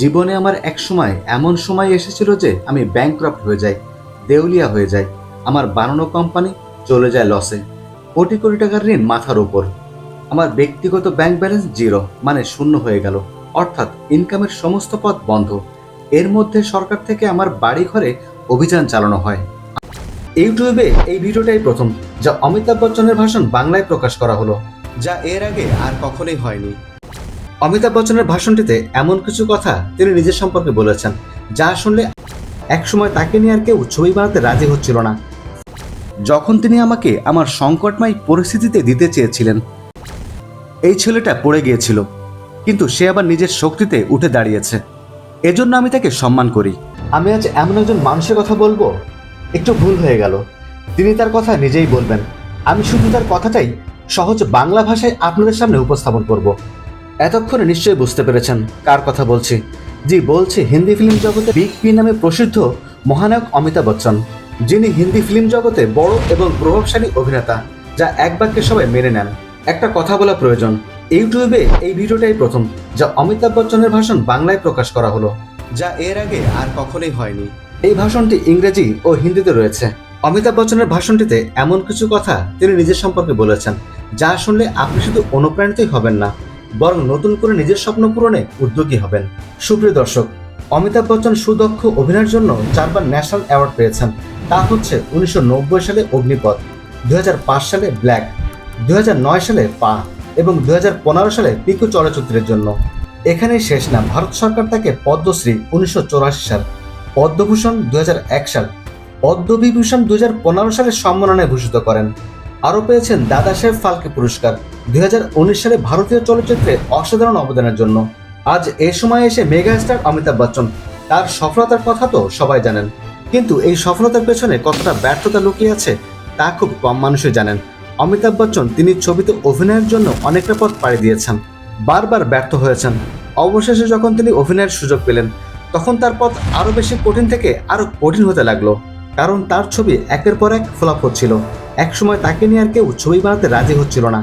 জীবনে আমার এক সময় এমন সময় এসেছিল যে আমি ব্যাংক্রাফ্ট হয়ে যাই, দেউলিয়া হয়ে যাই, আমার বানানো কোম্পানি চলে যায় লসে কোটি কোটি টাকার ঋণ মাথার উপর। আমার ব্যক্তিগত ব্যাংক ব্যালেন্স জিরো মানে শূন্য হয়ে গেল। অর্থাৎ ইনকামের সমস্ত পথ বন্ধ। এর মধ্যে সরকার থেকে আমার বাড়ি ঘরে অভিযান চালানো হয়। ইউটিউবে এই ভিডিওটাই প্রথম, যা অমিতাভ বচ্চনের ভাষণ বাংলায় প্রকাশ করা হলো, যা এর আগে আর কখনোই হয়নি। অমিতাভ বচ্চনের ভাষণটিতে এমন কিছু কথা তিনি নিজের সম্পর্কে বলেছেন, যা শুনলে একসময় তাকে নিয়ে আর কেউ ছবি বানাতে রাজি হচ্ছিল না। যখন তিনি আমাকে আমার সংকটময় পরিস্থিতিতে দিতে চেয়েছিলেন, এই ছেলেটা পড়ে গিয়েছিল, কিন্তু সে আবার নিজের শক্তিতে উঠে দাঁড়িয়েছে। এজন্য আমি তাকে সম্মান করি। আমি আজ এমন একজন মানুষের কথা বলব, একটু ভুল হয়ে গেল। তিনি তার কথা নিজেই বলবেন। আমি শুধু তার কথাটাই সহজ বাংলা ভাষায় আপনাদের সামনে উপস্থাপন করব। এতক্ষণে নিশ্চয়ই বুঝতে পেরেছেন কার কথা বলছি। জি, বলছি হিন্দি ফিল্ম জগতে বিগ পি নামে প্রসিদ্ধ মহানায়ক অমিতাভ বচ্চন, যিনি হিন্দি ফিল্ম জগতে বড় এবং প্রভাবশালী অভিনেতা, যা এক বাক্যে সবাই মেনে নেন। একটা কথা বলা প্রয়োজন, ইউটিউবে এই ভিডিওটাই প্রথম, যা অমিতাভ বচ্চনের ভাষণ বাংলায় প্রকাশ করা হলো, যা এর আগে আর কখনোই হয়নি। এই ভাষণটি ইংরেজি ও হিন্দিতে রয়েছে। অমিতাভ বচ্চনের ভাষণটিতে এমন কিছু কথা তিনি নিজের সম্পর্কে বলেছেন, যা শুনলে আপনি শুধু অনুপ্রাণিতই হবেন না। বরং নতুন করে নিজের স্বপ্ন পূরণে উদ্যোগী হবেন। সুপ্রিয় দর্শক, অমিতাভ বচ্চন সুদক্ষ অভিনয়ের জন্য চারবার ন্যাশনাল অ্যাওয়ার্ড পেয়েছেন। তা হচ্ছে উনিশশো নব্বই সালে অগ্নিপথ, দুই হাজার পাঁচ সালে ব্ল্যাক দু হাজার নয় সালে পা এবং দু হাজার পনেরো সালে পিকু চলচ্চিত্রের জন্য। এখানেই শেষ না ভারত সরকার তাকে পদ্মশ্রী উনিশশো চুরাশি সাল, পদ্মভূষণ দুই হাজার এক সাল, পদ্মবিভূষণ দুই হাজার পনেরো সালে সম্মাননায় ভূষিত করেন। আরও পেয়েছেন দাদা সাহেব ফালকে পুরস্কার। দুই হাজার উনিশ সালে ভারতীয় চলচ্চিত্রে অসাধারণ অবদানের জন্য। আজ এ সময় এসে মেগা স্টার অমিতাভ বচ্চন, তার সফলতার কথা তো সবাই জানেন। কিন্তু এই সফলতার পেছনে কতটা ব্যর্থতা লুকিয়ে আছে, তা খুব কম মানুষই জানেন। অমিতাভ বচ্চন, তিনি ছবিতে অভিনয়ের জন্য অনেকটা পথ পাড়ি দিয়েছেন, বারবার ব্যর্থ হয়েছেন। অবশেষে যখন তিনি অভিনয়ের সুযোগ পেলেন, তখন তার পথ আরও বেশি কঠিন থেকে আরও কঠিন হতে লাগল। কারণ তার ছবি একের পর এক ফ্লপ হচ্ছিল। একসময় তাকে নিয়ে আর কেউ ছবি বানাতে রাজি হচ্ছিল না।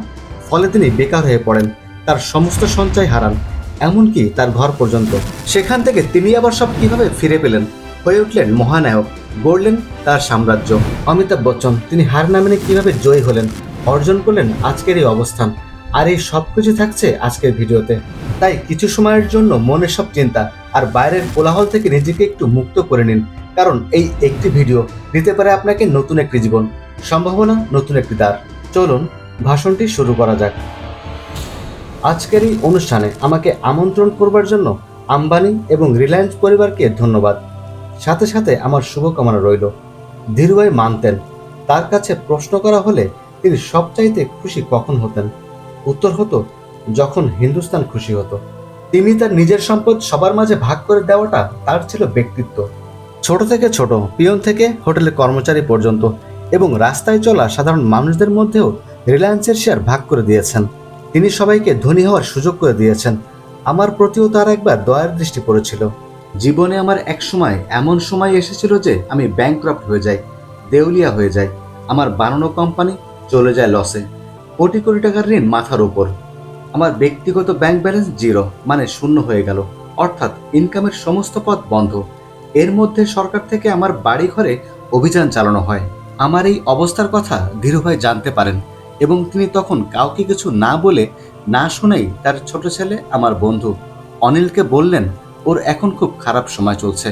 ফলে তিনি বেকার হয়ে পড়েন, তার সমস্ত সঞ্চয় হারান, এমনকি তার ঘর পর্যন্ত। সেখান থেকে তিনি আবার সব কীভাবে ফিরে পেলেন? হয়ে উঠলেন মহানায়ক, গড়লেন তার সাম্রাজ্য। অমিতাভ বচ্চন, তিনি হার না মেনে কীভাবে জয়ী হলেন? অর্জন করলেন আজকের এই অবস্থান। আর এই সব কিছু থাকছে আজকের ভিডিওতে। তাই কিছু সময়ের জন্য মনের সব চিন্তা, আর বাইরের কোলাহল থেকে নিজেকে একটু মুক্ত করে নিন। কারণ এই একটি ভিডিও দিতে পারে আপনাকে নতুন একটি জীবন, সম্ভাবনা নতুন একটি দ্বার। চলুন ভাষণটি শুরু করা যাক। আজকের এই অনুষ্ঠানে আমাকে আমন্ত্রণ করবার জন্য আম্বানি এবং রিলায়েন্স পরিবারকে ধন্যবাদ। সাথে সাথে আমার শুভকামনা রইল। ধীরুভাই মানতেন, তার কাছে প্রশ্ন করা হলে তিনি সবচাইতে খুশি কখন হতেন? উত্তর হতো, যখন হিন্দুস্তান খুশি হতো। তিনি তার নিজের সম্পদ সবার মাঝে ভাগ করে দেওয়াটা তার ছিল ব্যক্তিত্ব। ছোট থেকে ছোট, পিয়ন থেকে হোটেলের কর্মচারী পর্যন্ত এবং রাস্তায় চলা সাধারণ মানুষদের মধ্যেও রিলায়েন্সের শেয়ার ভাগ করে দিয়েছেন। তিনি সবাইকে ধনী হওয়ার সুযোগ করে দিয়েছেন। আমার প্রতিও তার একবার দয়ার দৃষ্টি পড়েছিল। জীবনে আমার এক সময় এমন সময় এসেছিল যে আমি ব্যাংক্রাফ্ট হয়ে যাই, দেউলিয়া হয়ে যাই। আমার বানানো কোম্পানি চলে যায় লসে কোটি কোটি টাকার ঋণ মাথার উপর। আমার ব্যক্তিগত ব্যাংক ব্যালেন্স জিরো মানে শূন্য হয়ে গেল। অর্থাৎ ইনকামের সমস্ত পথ বন্ধ। এর মধ্যে সরকার থেকে আমার বাড়ি ঘরে অভিযান চালানো হয়। আমার এই অবস্থার কথা ধীরুভাই জানতে পারেন। এবং তিনি তখন কাউকে কিছু না বলে না শুনেই তার ছোট ছেলে, আমার বন্ধু অনিলকে বললেন, ওর এখন খুব খারাপ সময় চলছে।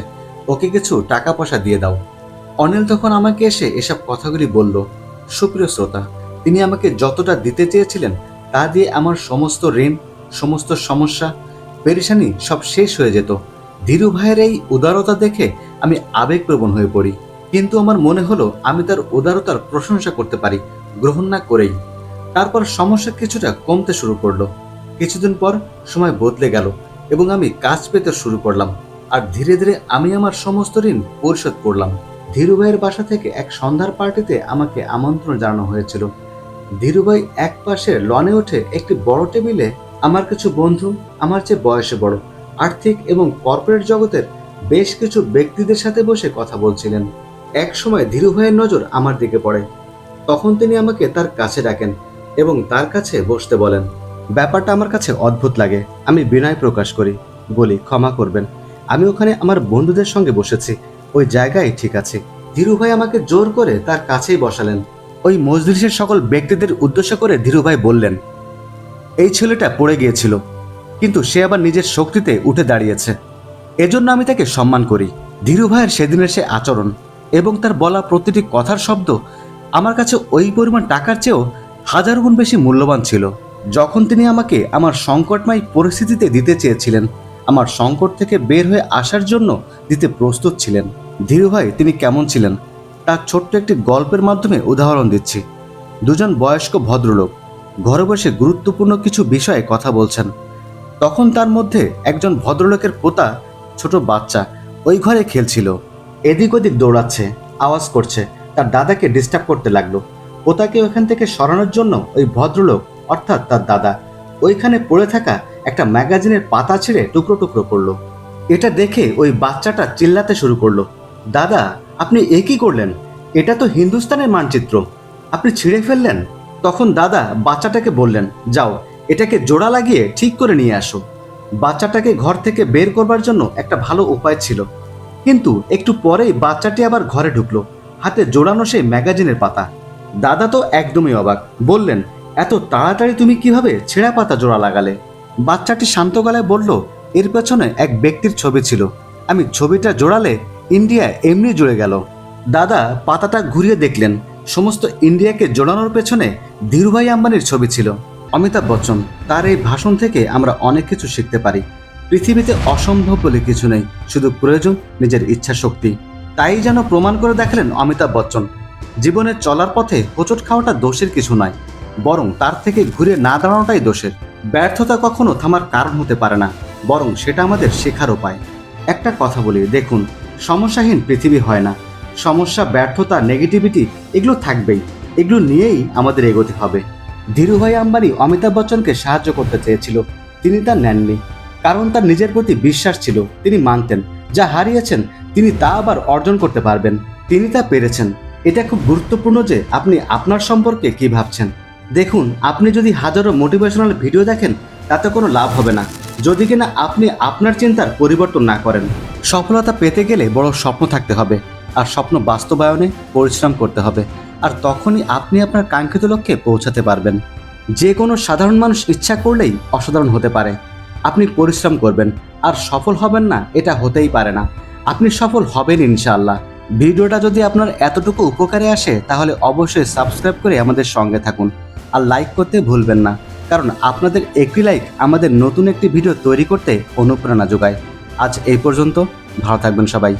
ওকে কিছু টাকা পয়সা দিয়ে দাও। অনিল তখন আমাকে এসে এসব কথাগুলি বলল, সুপ্রিয় শ্রোতা, তিনি আমাকে যতটা দিতে চেয়েছিলেন তা দিয়ে আমার সমস্ত ঋণ, সমস্ত সমস্যা, পেরেশানি সব শেষ হয়ে যেত। ধীরু ভাইয়ের এই উদারতা দেখে আমি আবেগপ্রবণ হয়ে পড়ি। কিন্তু আমার মনে হলো আমি তার উদারতার প্রশংসা করতে পারি। গ্রহণ না করেই তারপর সমস্যা কিছুটা কমতে শুরু করল। কিছুদিন পর সময় বদলে গেল এবং আমি কাজ পেতে শুরু করলাম আর ধীরে ধীরে আমি আমার সমস্ত ঋণ পরিশোধ করলাম। ধীরুভাইয়ের বাসা থেকে এক সন্ধ্যার পার্টিতে আমাকে আমন্ত্রণ জানানো হয়েছিল। ধীরুভাই এক পাশে লনে উঠে একটি বড় টেবিলে আমার কিছু বন্ধু, আমার চেয়ে বয়সে বড়, আর্থিক এবং কর্পোরেট জগতের বেশ কিছু ব্যক্তিদের সাথে বসে কথা বলছিলেন। এক সময় ধীরুভাইয়ের নজর আমার দিকে পড়ে। তখন তিনি আমাকে তার কাছে ডাকেন এবং তার কাছে বসতে বলেন, ব্যাপারটা আমার কাছে অদ্ভুত লাগে, আমি বিনয় প্রকাশ করি। বলি, ক্ষমা করবেন, আমি ওখানে আমার বন্ধুদের সঙ্গে বসেছি, ওই জায়গায় ঠিক আছে। ধীরুভাই আমাকে জোর করে তার কাছেই বসালেন। ওই মজলিসের সকল ব্যক্তিদের উদ্দেশ্য করে ধীরুভাই বললেন, এই ছেলেটা পড়ে গিয়েছিল, কিন্তু সে আবার নিজের শক্তিতে উঠে দাঁড়িয়েছে। এজন্য আমি তাকে সম্মান করি। ধীরুভাইয়ের সেদিনের সে আচরণ এবং তার বলা প্রতিটি কথার শব্দ আমার কাছে ওই পরিমাণ টাকার চেয়েও হাজার গুণ বেশি মূল্যবান ছিল। যখন তিনি আমাকে আমার সংকটময় পরিস্থিতিতে দিতে চেয়েছিলেন, আমার সংকট থেকে বের হয়ে আসার জন্য দিতে প্রস্তুত ছিলেন। ধীরুভাই তিনি কেমন ছিলেন? তার ছোট্ট একটি গল্পের মাধ্যমে উদাহরণ দিচ্ছি। দুজন বয়স্ক ভদ্রলোক ঘরে বসে গুরুত্বপূর্ণ কিছু বিষয়ে কথা বলছেন। তখন তার মধ্যে একজন ভদ্রলোকের পোতা ছোট বাচ্চা ওই ঘরে খেলছিল। এদিক ওদিক দৌড়াচ্ছে, আওয়াজ করছে। তার দাদাকে ডিস্টার্ব করতে লাগল। পোতাকে ওখান থেকে সরানোর জন্য ওই ভদ্রলোক, অর্থাৎ তার দাদা, ওইখানে পড়ে থাকা একটা ম্যাগাজিনের পাতা ছিঁড়ে টুকরো টুকরো করল। এটা দেখে ওই বাচ্চাটা চিল্লাতে শুরু করল। দাদা, আপনি এ কি করলেন? এটা তো হিন্দুস্তানের মানচিত্র। আপনি ছিঁড়ে ফেললেন? তখন দাদা বাচ্চাটাকে বললেন, যাও, এটাকে জোড়া লাগিয়ে ঠিক করে নিয়ে আসো। বাচ্চাটাকে ঘর থেকে বের করবার জন্য একটা ভালো উপায় ছিল। কিন্তু একটু পরেই বাচ্চাটি আবার ঘরে ঢুকলো। হাতে জোড়ানো সেই ম্যাগাজিনের পাতা। দাদা তো একদমই অবাক। বললেন, এত তাড়াতাড়ি তুমি কীভাবে ছেঁড়া পাতা জোড়া লাগালে? বাচ্চাটি শান্ত গলায় বলল, এর পেছনে এক ব্যক্তির ছবি ছিল। আমি ছবিটা জোড়ালে ইন্ডিয়া এমনি জুড়ে গেল। দাদা পাতাটা ঘুরিয়ে দেখলেন, সমস্ত ইন্ডিয়াকে জোড়ানোর পেছনে ধীরুভাই আম্বানির ছবি ছিল। অমিতাভ বচ্চন, তার এই ভাষণ থেকে আমরা অনেক কিছু শিখতে পারি। পৃথিবীতে অসম্ভব বলে কিছু নেই। শুধু প্রয়োজন নিজের ইচ্ছা শক্তি তাই যেন প্রমাণ করে দেখালেন অমিতাভ বচ্চন। জীবনে চলার পথে হোঁচট খাওয়াটা দোষের কিছু নয়, বরং তার থেকে ঘুরে না দাঁড়ানোটাই দোষের। ব্যর্থতা কখনো থামার কারণ হতে পারে না, বরং সেটা আমাদের শেখার উপায়। একটা কথা বলি, দেখুন, সমস্যাহীন পৃথিবী হয় না। সমস্যা, ব্যর্থতা নেগেটিভিটি এগুলো থাকবেই, এগুলো নিয়েই আমাদের এগোতে হবে। ধীরুভাই আম্বানি অমিতাভ বচ্চনকে সাহায্য করতে চেয়েছিল, তিনি তা নেননি, কারণ তার নিজের প্রতি বিশ্বাস ছিল, তিনি মানতেন। যা হারিয়েছেন, তিনি তা আবার অর্জন করতে পারবেন। তিনি তা পেরেছেন। এটা খুব গুরুত্বপূর্ণ যে আপনি আপনার সম্পর্কে কি ভাবছেন। দেখুন, আপনি যদি হাজারো মোটিভেশনাল ভিডিও দেখেন, তাতে কোনো লাভ হবে না। যদি কিনা আপনি আপনার চিন্তার পরিবর্তন না করেন, সফলতা পেতে গেলে বড় স্বপ্ন থাকতে হবে। আর স্বপ্ন বাস্তবায়নে পরিশ্রম করতে হবে। আর তখনই আপনি আপনার কাঙ্ক্ষিত লক্ষ্যে পৌঁছাতে পারবেন। যে কোনো সাধারণ মানুষ ইচ্ছা করলেই অসাধারণ হতে পারে। আপনি পরিশ্রম করবেন আর সফল হবেন না, এটা হতেই পারে না। আপনি সফল হবেন ইনশাআল্লাহ। ভিডিওটা যদি আপনার এতটুকু উপকারে আসে, তাহলে অবশ্যই সাবস্ক্রাইব করে আমাদের সঙ্গে থাকুন। আর লাইক করতে ভুলবেন না, কারণ আপনাদের একটি লাইক আমাদের নতুন একটি ভিডিও তৈরি করতে অনুপ্রেরণা যোগায়। আজ এই পর্যন্ত, ভালো থাকবেন সবাই।